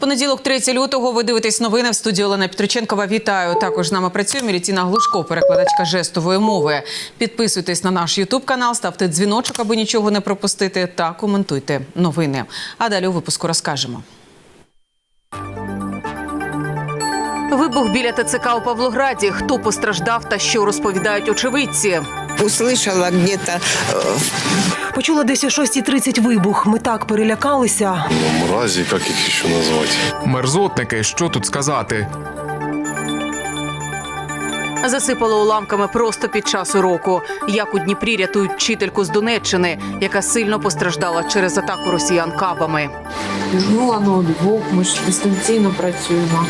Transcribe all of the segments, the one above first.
Понеділок, 3 лютого. Ви дивитесь новини в студії Олена Петриченкова. Вітаю. Також з нами працює Мілітіна Глушко, перекладачка жестової мови. Підписуйтесь на наш Ютуб канал, ставте дзвіночок, аби нічого не пропустити, та коментуйте новини. А далі у випуску розкажемо. Вибух біля ТЦК у Павлограді. Хто постраждав та що розповідають очевидці? Услышала где-то э, Почула десь о 6.30 вибух. Ми так перелякалися. Мразі, як їх ще назвати? Мерзотники, що тут сказати? Засипало уламками просто під час уроку. Як у Дніпрі рятують вчительку з Донеччини, яка сильно постраждала через атаку росіян кабами. Візьмула ноутбук, ми ж дистанційно працюємо.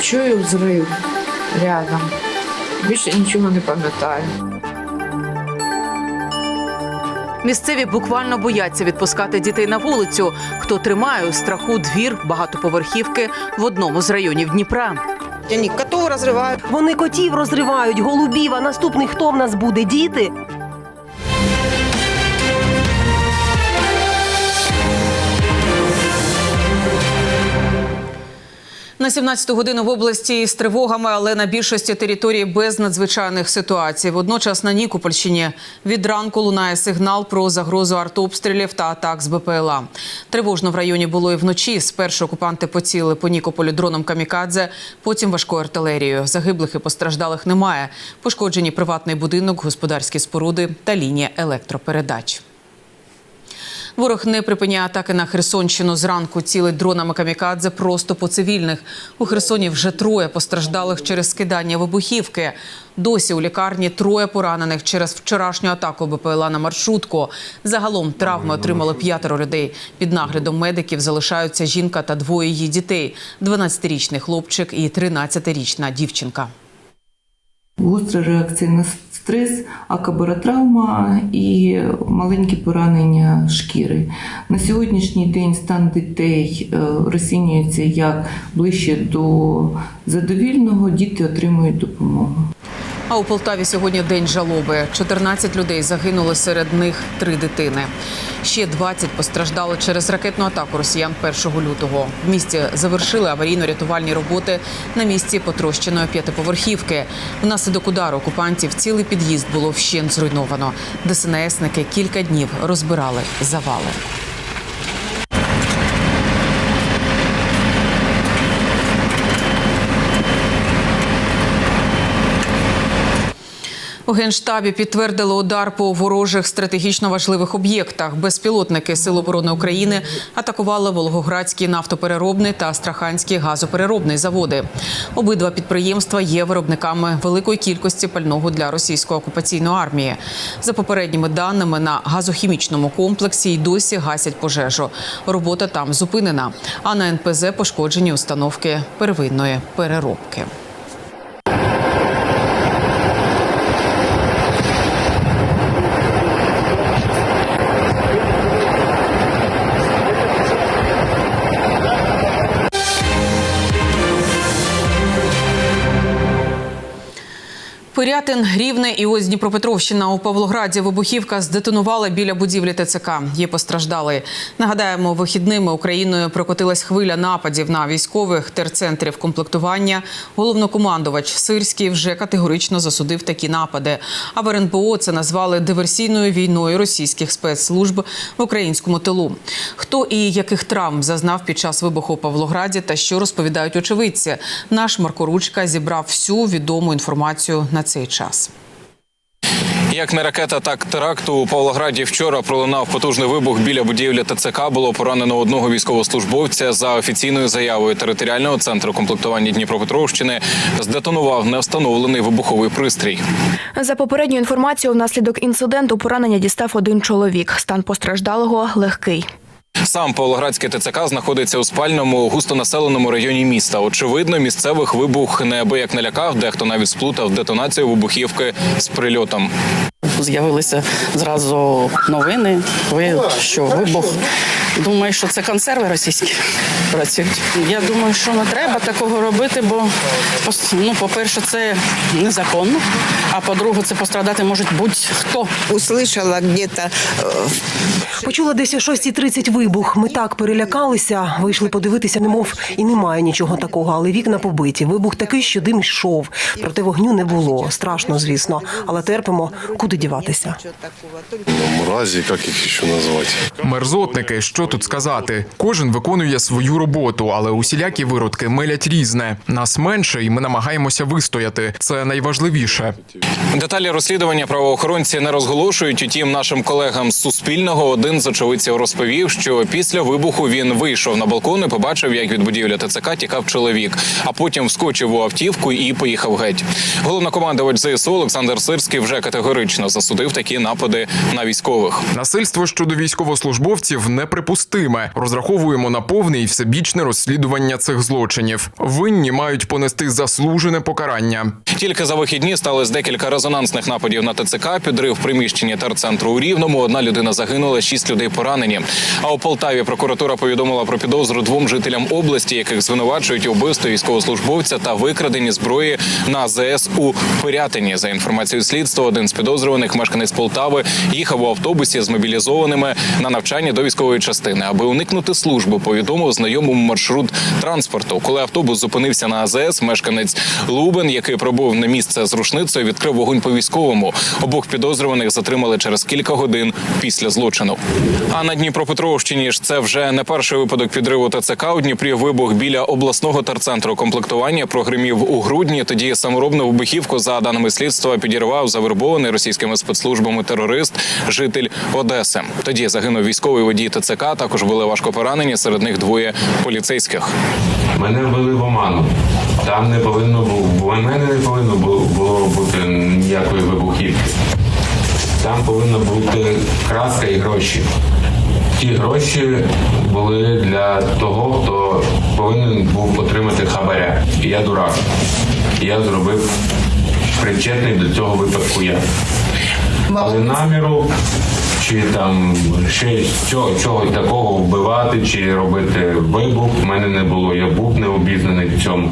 Чую взрив рядом. Більше нічого не пам'ятаю. Місцеві буквально бояться відпускати дітей на вулицю. Хто тримає у страху двір багатоповерхівки в одному з районів Дніпра. Ні, котов розриваю. Вони котів розривають, голубів. А наступний хто в нас буде? Діти? На 17 годину в області з тривогами, але на більшості території без надзвичайних ситуацій. Водночас на Нікопольщині від ранку лунає сигнал про загрозу артобстрілів та атак з БПЛА. Тривожно в районі було і вночі. Спершу окупанти поцілили по Нікополю дроном камікадзе, потім важкою артилерією. Загиблих і постраждалих немає. Пошкоджені приватний будинок, господарські споруди та лінія електропередач. Ворог не припиняє атаки на Херсонщину. Зранку цілить дронами камікадзе просто по цивільних. У Херсоні вже троє постраждалих через скидання вибухівки. Досі у лікарні троє поранених через вчорашню атаку БПЛА на маршрутку. Загалом травми отримали п'ятеро людей. Під наглядом медиків залишаються жінка та двоє її дітей: 12-річний хлопчик і 13-річна дівчинка. Гостра реакція на стрес, акабаротравма і маленькі поранення шкіри. На сьогоднішній день стан дітей е, розцінюється як ближче до задовільного, діти отримують допомогу. А у Полтаві сьогодні день жалоби. 14 людей загинули, серед них три дитини. Ще 20 постраждали через ракетну атаку росіян 1 лютого. В місті завершили аварійно-рятувальні роботи на місці потрощеної п'ятиповерхівки. Внаслідок удару окупантів цілий під'їзд було вщент зруйновано. ДСНСники кілька днів розбирали завали. У генштабі підтвердили удар по ворожих стратегічно важливих об'єктах. Безпілотники Сил оборони України атакували Волгоградський нафтопереробний та Астраханський газопереробний заводи. Обидва підприємства є виробниками великої кількості пального для російської окупаційної армії. За попередніми даними на газохімічному комплексі й досі гасять пожежу. Робота там зупинена. А на НПЗ пошкоджені установки первинної переробки. Пирятин, Рівне і ось Дніпропетровщина у Павлограді вибухівка здетонувала біля будівлі ТЦК. Є постраждали. Нагадаємо, вихідними Україною прокотилась хвиля нападів на військових терцентрів комплектування. Головнокомандувач Сирський вже категорично засудив такі напади. А в РНБО це назвали диверсійною війною російських спецслужб в українському тилу. Хто і яких травм зазнав під час вибуху у Павлограді та що розповідають очевидці? Наш Марко Ручка зібрав всю відому інформацію на цей час. Як не ракета, так теракту у Павлограді вчора пролунав потужний вибух біля будівлі ТЦК. Було поранено одного військовослужбовця за офіційною заявою територіального центру комплектування Дніпропетровщини. Здетонував невстановлений вибуховий пристрій. За попередньою інформацією, внаслідок інциденту поранення дістав один чоловік. Стан постраждалого легкий. Сам Павлоградський ТЦК знаходиться у спальному густонаселеному районі міста. Очевидно, місцевих вибух неабияк не лякав, дехто навіть сплутав детонацію вибухівки з прильотом. З'явилися зразу новини, ви- що вибух Думаю, що це консерви російські працюють. Я думаю, що не треба такого робити, бо ну, по-перше, це незаконно, а по-друге, це пострадати може будь-хто. Услышала где-то э, Почула десь о 6.30 вибух. Ми так перелякалися, вийшли подивитися, немов і немає нічого такого, але вікна побиті. Вибух такий, що дим йшов. Проте вогню не було. Страшно, звісно, але терпимо. Куди діватися? Только Мрази, как их еще? Мерзотники, що тут сказати? Кожен виконує свою роботу, але усілякі виродки милять різне. Нас менше, і ми намагаємося вистояти. Це найважливіше. Деталі розслідування правоохоронці не розголошують. Утім, нашим колегам з Суспільного один з очевидців розповів, що після вибуху він вийшов на балкон і побачив, як від будівлі ТЦК тікав чоловік, а потім вскочив у автівку і поїхав геть. Головнокомандувач ЗСУ Олександр Сирський вже категорично засудив такі напади на військових. Насильство щодо військовослужбовців неприпустиме. Розраховуємо на повне і всебічне розслідування цих злочинів. Винні мають понести заслужене покарання. Тільки за вихідні сталося декілька резонансних нападів на ТЦК, підрив приміщення терцентру у Рівному. Одна людина загинула, шість людей поранені. А у Полтаві прокуратура повідомила про підозру двом жителям області, яких звинувачують у вбивстві військовослужбовця та викраденні зброї на АЗС у Пирятині. За інформацією слідства, один з підозрюваних мешканець Полтави їхав у автобусі з мобілізованими на навчання до військової частини, аби уникнути служби. Повідомив знайомому маршрут транспорту. Коли автобус зупинився на АЗС, мешканець Лубен, який пробув на місце з рушницею, відкрив вогонь по військовому. Обох підозрюваних затримали через кілька годин після злочину. А на Дніпропетровщині ж це вже не перший випадок підриву ТЦК. У Дніпрі вибух біля обласного терцентру комплектування прогримів у грудні. Тоді саморобну вибухівку, за даними слідства, підірвав завербований російськими спецслужбами терорист, житель Одеси. Тоді загинув військовий водій ТЦК. Також були важко поранені. Серед них двоє поліцейських. Мене ввели в оману. Там не повинно було, мене не повинно було бути ніякої вибухівки. Там повинна бути краска і гроші. Ті гроші були для того, хто повинен був отримати хабаря. І я дурак. І я зробив причетний до цього випадку я. Але наміру чи там ще чого, чого такого вбивати чи робити вибух У мене не було. Я був не обізнаний в цьому.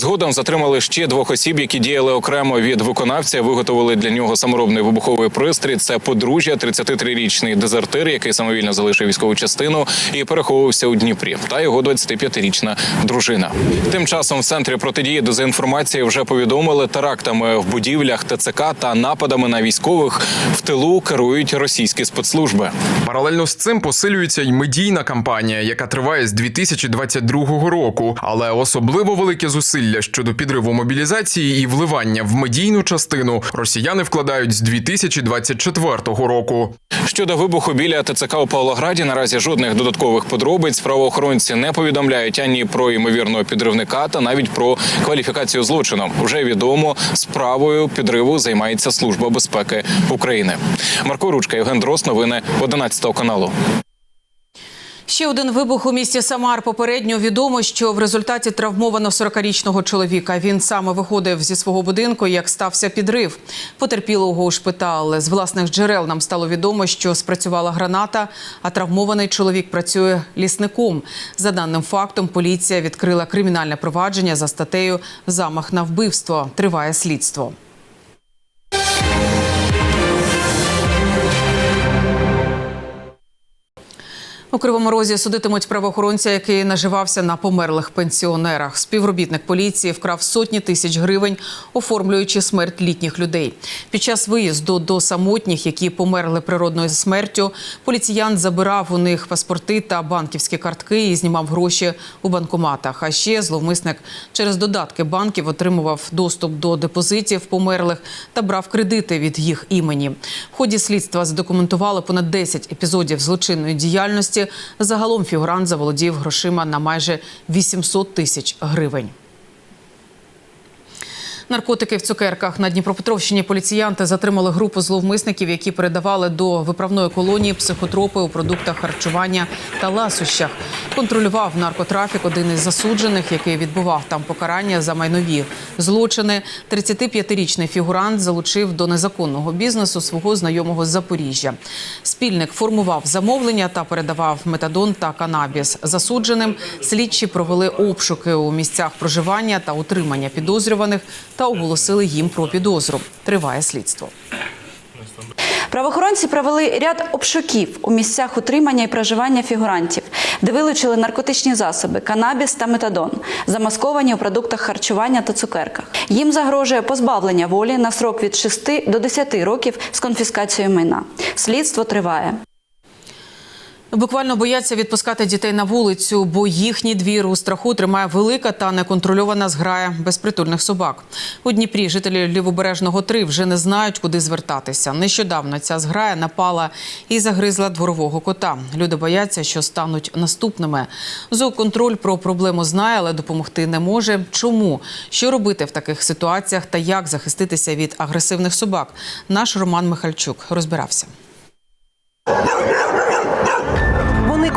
Згодом затримали ще двох осіб, які діяли окремо від виконавця. Виготовили для нього саморобний вибуховий пристрій. Це подружжя, 33-річний дезертир, який самовільно залишив військову частину і переховувався у Дніпрі, та його 25-річна дружина. Тим часом в центрі протидії дезінформації вже повідомили терактами в будівлях ТЦК та нападами на військових в тилу керують російські спецслужби. Паралельно з цим посилюється й медійна кампанія, яка триває з 2022 року. Але особливо велике зусилля щодо підриву мобілізації і вливання в медійну частину росіяни вкладають з 2024 року. Щодо вибуху біля ТЦК у Павлограді, наразі жодних додаткових подробиць правоохоронці не повідомляють ані про ймовірного підривника, та навіть про кваліфікацію злочину. Вже відомо справою підриву займається служба безпеки України. Марко Ручка, Євген Дрос, новини 11 каналу. Ще один вибух у місті Самар. Попередньо відомо, що в результаті травмовано 40-річного чоловіка. Він саме виходив зі свого будинку, як стався підрив. Потерпілого ушпитали. З власних джерел нам стало відомо, що спрацювала граната, а травмований чоловік працює лісником. За даним фактом, поліція відкрила кримінальне провадження за статтею Замах на вбивство. Триває слідство. У Кривому Розі судитимуть правоохоронця, який наживався на померлих пенсіонерах. Співробітник поліції вкрав сотні тисяч гривень, оформлюючи смерть літніх людей. Під час виїзду до самотніх, які померли природною смертю, поліціян забирав у них паспорти та банківські картки і знімав гроші у банкоматах. А ще зловмисник через додатки банків отримував доступ до депозитів померлих та брав кредити від їх імені. В ході слідства задокументували понад 10 епізодів злочинної діяльності. Загалом фігурант заволодів грошима на майже 800 тисяч гривень. Наркотики в цукерках на Дніпропетровщині поліціянти затримали групу зловмисників, які передавали до виправної колонії психотропи у продуктах харчування та ласощах. Контролював наркотрафік один із засуджених, який відбував там покарання за майнові злочини. 35-річний фігурант залучив до незаконного бізнесу свого знайомого з Запоріжжя. Спільник формував замовлення та передавав метадон та канабіс. Засудженим слідчі провели обшуки у місцях проживання та утримання підозрюваних та оголосили їм про підозру. Триває слідство. Правоохоронці провели ряд обшуків у місцях утримання і проживання фігурантів, де вилучили наркотичні засоби, канабіс та метадон, замасковані у продуктах харчування та цукерках. Їм загрожує позбавлення волі на срок від 6 до 10 років з конфіскацією майна. Слідство триває. Буквально бояться відпускати дітей на вулицю, бо їхній двір у страху тримає велика та неконтрольована зграя безпритульних собак. У Дніпрі жителі лівобережного 3 вже не знають, куди звертатися. Нещодавно ця зграя напала і загризла дворового кота. Люди бояться, що стануть наступними. Зооконтроль про проблему знає, але допомогти не може. Чому? Що робити в таких ситуаціях та як захиститися від агресивних собак? Наш Роман Михальчук розбирався.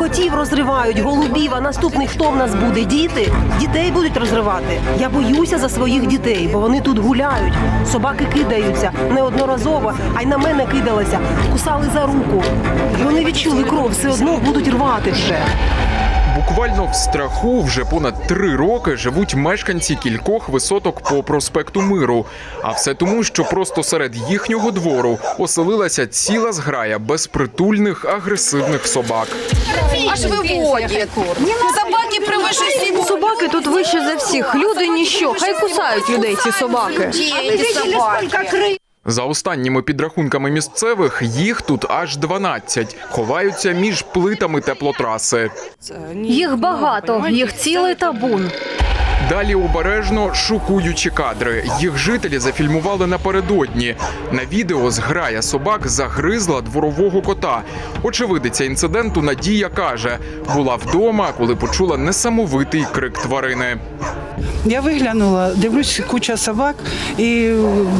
Котів розривають, голубів, а наступний хто в нас буде? Діти? Дітей будуть розривати. Я боюся за своїх дітей, бо вони тут гуляють. Собаки кидаються неодноразово, а й на мене кидалися, кусали за руку. Вони відчули кров, все одно будуть рвати вже. Буквально в страху вже понад три роки живуть мешканці кількох висоток по проспекту Миру. А все тому, що просто серед їхнього двору оселилася ціла зграя безпритульних агресивних собак. Аж виводять. Собаки превыше Собаки тут вище за всіх. Люди ніщо. Хай кусають людей ці собаки. За останніми підрахунками місцевих, їх тут аж 12. Ховаються між плитами теплотраси. Їх багато, їх цілий табун. Далі обережно шокуючі кадри. Їх жителі зафільмували напередодні. На відео зграя собак загризла дворового кота. Очевидиця інциденту Надія каже, була вдома, коли почула несамовитий крик тварини. Я виглянула, дивлюсь, куча собак і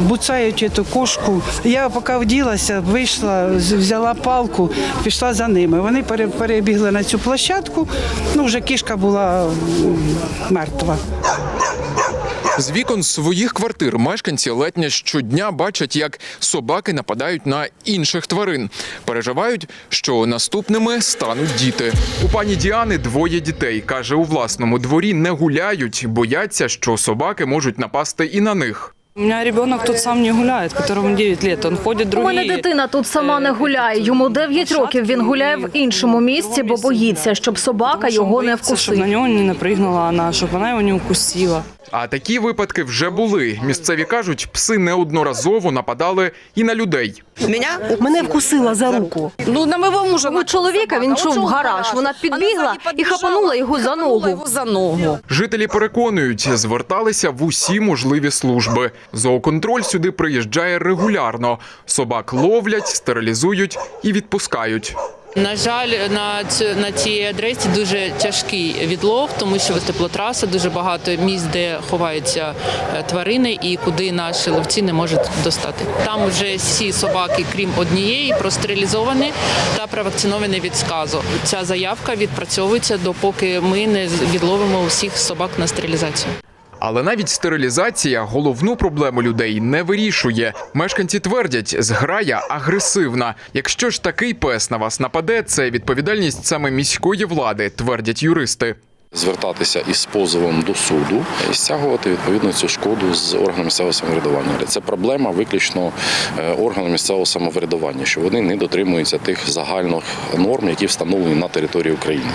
буцають цю кошку. Я поки вділася, вийшла, взяла палку, пішла за ними. Вони пере- перебігли на цю площадку. Ну, вже кішка була мертва. З вікон своїх квартир мешканці ледня щодня бачать, як собаки нападають на інших тварин. Переживають, що наступними стануть діти. У пані Діани двоє дітей. каже, у власному дворі не гуляють, бояться, що собаки можуть напасти і на них. У меня ребенок тут сам не гуляет, которому 9 лет. Он ходит У другие. мене дитина тут сама не гуляє. Йому 9 років. Він гуляє в іншому місці, бо боїться, щоб собака його не Чтобы на вкусив. него не напрыгнула она, чтобы она его не укусила. А такі випадки вже були. Місцеві кажуть, пси неодноразово нападали і на людей. Мене вкусила за руку. Ну на мого мужа у чоловіка він чув в гараж. Вона підбігла і хапанула його за ногу. За ногу. Жителі переконують, зверталися в усі можливі служби. Зооконтроль сюди приїжджає регулярно. Собак ловлять, стерилізують і відпускають. На жаль, на цю на цій адресі дуже тяжкий відлов, тому що теплотраса, дуже багато місць, де ховаються е, тварини, і куди наші ловці не можуть достати. Там вже всі собаки, крім однієї, простерилізовані та провакциновані від сказу. Ця заявка відпрацьовується допоки ми не відловимо усіх собак на стерилізацію. Але навіть стерилізація головну проблему людей не вирішує. Мешканці твердять, зграя агресивна. Якщо ж такий пес на вас нападе, це відповідальність саме міської влади, твердять юристи. Звертатися із позовом до суду і стягувати відповідно цю шкоду з органу місцевого самоврядування. Але це проблема виключно е, органу місцевого самоврядування, що вони не дотримуються тих загальних норм, які встановлені на території України.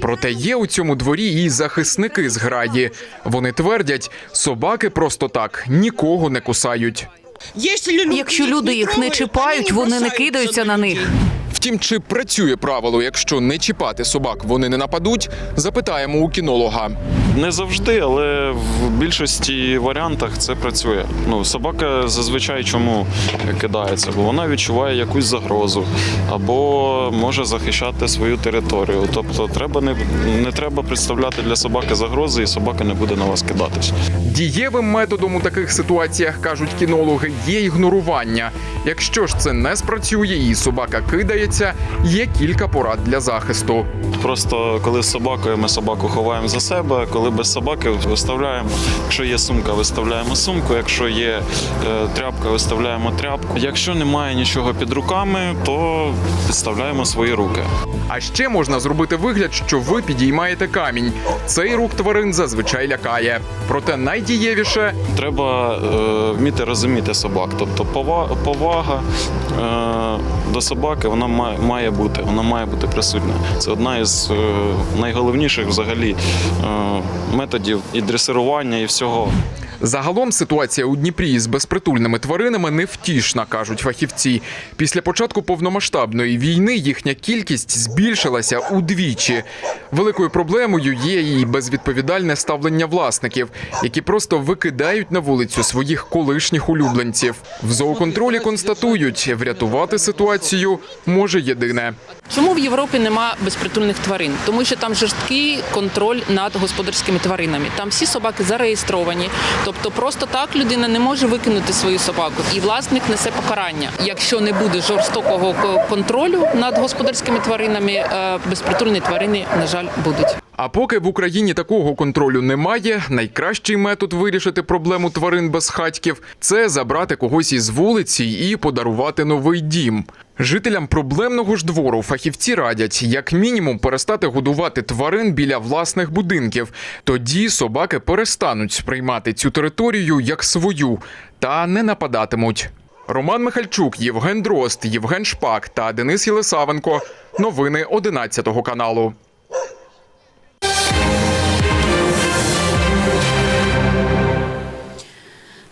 Проте є у цьому дворі і захисники зграї. Вони твердять, собаки просто так нікого не кусають. Якщо люди їх не чіпають, вони не кидаються на них. Втім, чи працює правило, якщо не чіпати собак, вони не нападуть, запитаємо у кінолога. Не завжди, але в більшості варіантах це працює. Ну, собака зазвичай чому кидається, бо вона відчуває якусь загрозу або може захищати свою територію. Тобто, треба не, не треба представляти для собаки загрози, і собака не буде на вас кидатись. Дієвим методом у таких ситуаціях кажуть кінологи є ігнорування. Якщо ж це не спрацює і собака кидається, є кілька порад для захисту. Просто коли з собакою ми собаку ховаємо за себе, коли без собаки виставляємо. Якщо є сумка, виставляємо сумку. Якщо є е, тряпка, виставляємо тряпку. Якщо немає нічого під руками, то підставляємо свої руки. А ще можна зробити вигляд, що ви підіймаєте камінь. Цей рух тварин зазвичай лякає. Проте найдієвіше Треба е, вміти розуміти собак. Тобто пова- повага е, до собаки вона має, бути, вона має бути присутня. Це одна із е, найголовніших взагалі е, методів і дресирування, і всього. Загалом ситуація у Дніпрі з безпритульними тваринами невтішна, кажуть фахівці. Після початку повномасштабної війни їхня кількість збільшилася удвічі. Великою проблемою є і безвідповідальне ставлення власників, які просто викидають на вулицю своїх колишніх улюбленців. В зооконтролі констатують, врятувати ситуацію може єдине. Чому в Європі нема безпритульних тварин? Тому що там жорсткий контроль над господарськими тваринами. Там всі собаки зареєстровані. Тобто просто так людина не може викинути свою собаку, і власник несе покарання. Якщо не буде жорстокого контролю над господарськими тваринами, е, безпритульні тварини, на жаль, будуть. А поки в Україні такого контролю немає, найкращий метод вирішити проблему тварин безхатьків – це забрати когось із вулиці і подарувати новий дім. Жителям проблемного ж двору фахівці радять як мінімум перестати годувати тварин біля власних будинків. Тоді собаки перестануть сприймати цю територію як свою та не нападатимуть. Роман Михальчук, Євген Дрозд, Євген Шпак та Денис Єлисавенко. Новини 11 каналу.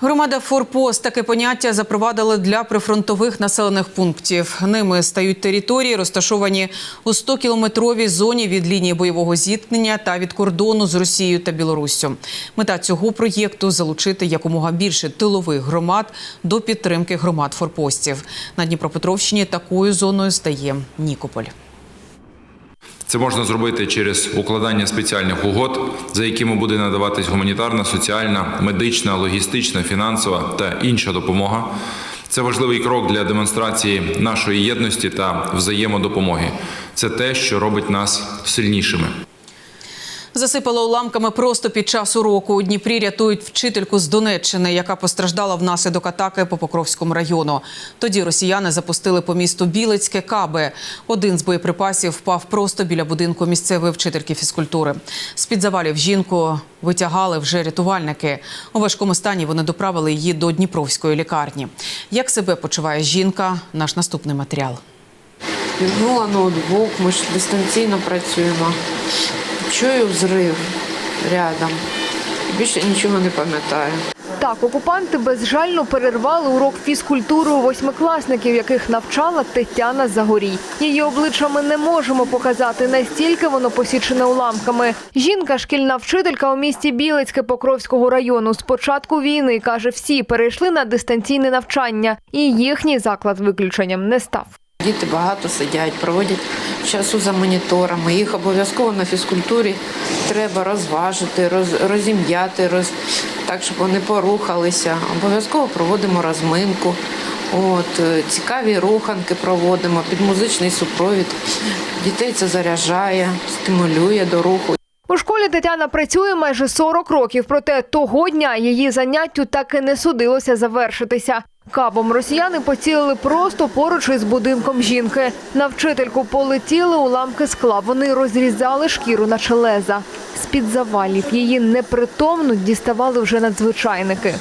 Громада Форпост таке поняття запровадили для прифронтових населених пунктів. Ними стають території, розташовані у 100-кілометровій зоні від лінії бойового зіткнення та від кордону з Росією та Білоруссю. Мета цього проєкту залучити якомога більше тилових громад до підтримки громад форпостів. На Дніпропетровщині такою зоною стає Нікополь. Це можна зробити через укладання спеціальних угод, за якими буде надаватись гуманітарна, соціальна, медична, логістична, фінансова та інша допомога. Це важливий крок для демонстрації нашої єдності та взаємодопомоги. Це те, що робить нас сильнішими. Засипало уламками просто під час уроку. У Дніпрі рятують вчительку з Донеччини, яка постраждала внаслідок атаки по Покровському району. Тоді росіяни запустили по місту Білицьке каби. Один з боєприпасів впав просто біля будинку місцевої вчительки фізкультури. З-під завалів жінку витягали вже рятувальники. У важкому стані вони доправили її до Дніпровської лікарні. Як себе почуває жінка? Наш наступний матеріал. Вімкнула ноутбук, ми ж дистанційно працюємо. Чую взрив рядом. Більше нічого не пам'ятаю. Так, окупанти безжально перервали урок фізкультури у восьмикласників, яких навчала Тетяна Загорій. Її обличчя ми не можемо показати, настільки воно посічене уламками. Жінка, шкільна вчителька у місті Білицьке Покровського району. З початку війни каже, всі перейшли на дистанційне навчання, і їхній заклад виключенням не став. Діти багато сидять, проводять часу за моніторами. Їх обов'язково на фізкультурі треба розважити, роз, розім'яти, роз, так, щоб вони порухалися. Обов'язково проводимо розминку. От, е, цікаві руханки проводимо під музичний супровід. Дітей це заряджає, стимулює до руху. У школі Тетяна працює майже 40 років, проте того дня її заняттю так і не судилося завершитися. Кабом росіяни поцілили просто поруч із будинком жінки. На вчительку полетіли уламки скла. Вони розрізали шкіру на челеза. З-під завалів її непритомно діставали вже надзвичайники.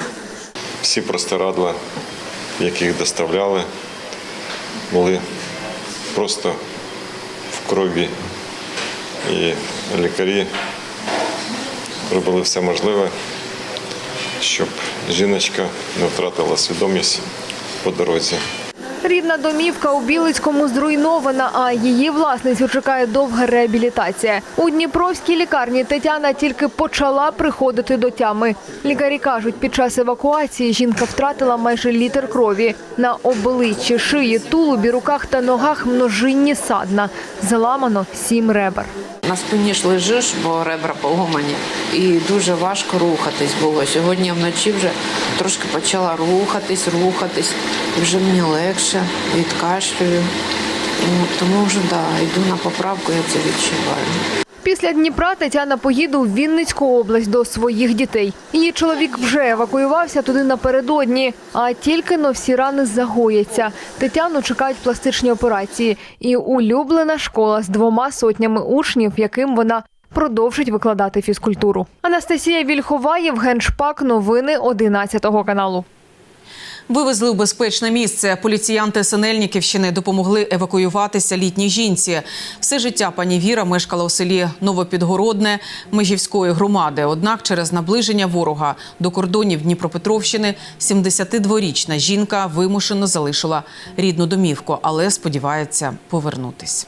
Всі простирадла, яких доставляли, були просто в крові. І лікарі робили все можливе, щоб жіночка не втратила свідомість по дорозі. Рідна домівка у Білицькому зруйнована, а її власницю чекає довга реабілітація. У Дніпровській лікарні Тетяна тільки почала приходити до тями. Лікарі кажуть, під час евакуації жінка втратила майже літр крові. На обличчі, шиї, тулубі, руках та ногах множинні садна. Заламано сім ребер. На спині ж лежиш, бо ребра поломані, і дуже важко рухатись було. Сьогодні вночі вже трошки почала рухатись, рухатись. Вже мені легше, відкашлюю. Ну, Тому вже да, йду на поправку, я це відчуваю. Після Дніпра Тетяна поїде у Вінницьку область до своїх дітей. Її чоловік вже евакуювався туди напередодні, а тільки но всі рани загояться. Тетяну чекають пластичні операції і улюблена школа з двома сотнями учнів, яким вона продовжить викладати фізкультуру. Анастасія Вільхова, Євген Шпак. Новини 11 каналу. Вивезли у безпечне місце. Поліціянти Синельниківщини допомогли евакуюватися літній жінці. Все життя пані Віра мешкала у селі Новопідгородне Межівської громади. Однак через наближення ворога до кордонів Дніпропетровщини 72-річна жінка вимушено залишила рідну домівку, але сподівається повернутись.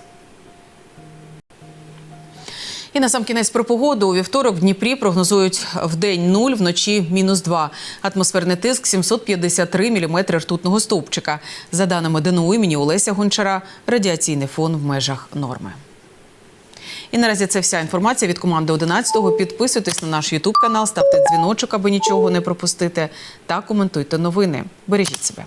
І на сам кінець про погоду. У вівторок в Дніпрі прогнозують в день 0, вночі мінус 2. Атмосферний тиск 753 міліметри ртутного стовпчика. За даними ДНУ імені Олеся Гончара, радіаційний фон в межах норми. І наразі це вся інформація від команди 11-го. Підписуйтесь на наш Ютуб канал, ставте дзвіночок, аби нічого не пропустити, та коментуйте новини. Бережіть себе.